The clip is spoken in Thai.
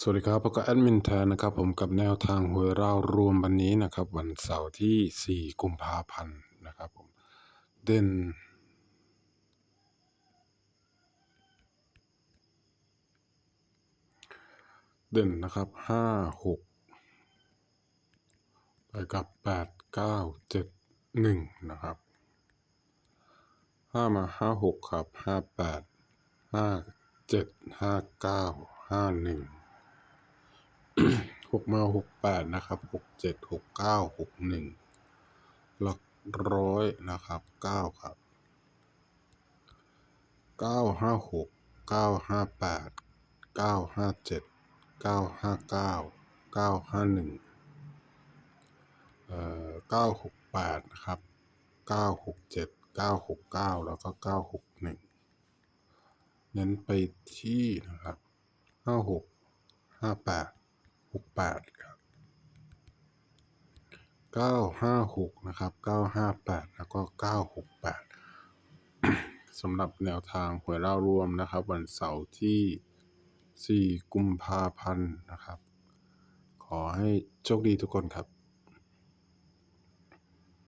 สวัสดีครับพบกับแอดมินแทนนะครับผมกับแนวทางหวยราวรวมวันนี้นะครับ วันเสาร์ที่ 4 กุมภาพันธ์นะครับผมเด่น เด่นนะครับ 5 6 ไปกับ 8 9 7 1 นะครับ 5 มา 5 6 ครับ 5 8 5 7 5 9 5 1 หกมาหกแปดนะครับหกเจ็ดหกเก้าหกหนึ่งหลักร้อยนะครับเก้าครับเก้าห้าหกเก้าห้าแปดเก้าห้าเจ็ดเก้าห้าเก้าเก้าห้าหนึ่งเอ่อเก้าหกแปดนะครับเก้าหกเจ็ดเก้าหกเก้าแล้วก็เก้าหกหนึ่งเน้นไปที่นะครับห้าหกห้าแปด หกแปดครับเก้าห้าหกนะครับเก้าห้าแปดแล้วก็เก้าหกแปดสำหรับแนวทางหวยเล่ารวมนะครับ วันเสาร์ที่ 4 กุมภาพันธ์นะครับ ขอให้โชคดีทุกคนครับ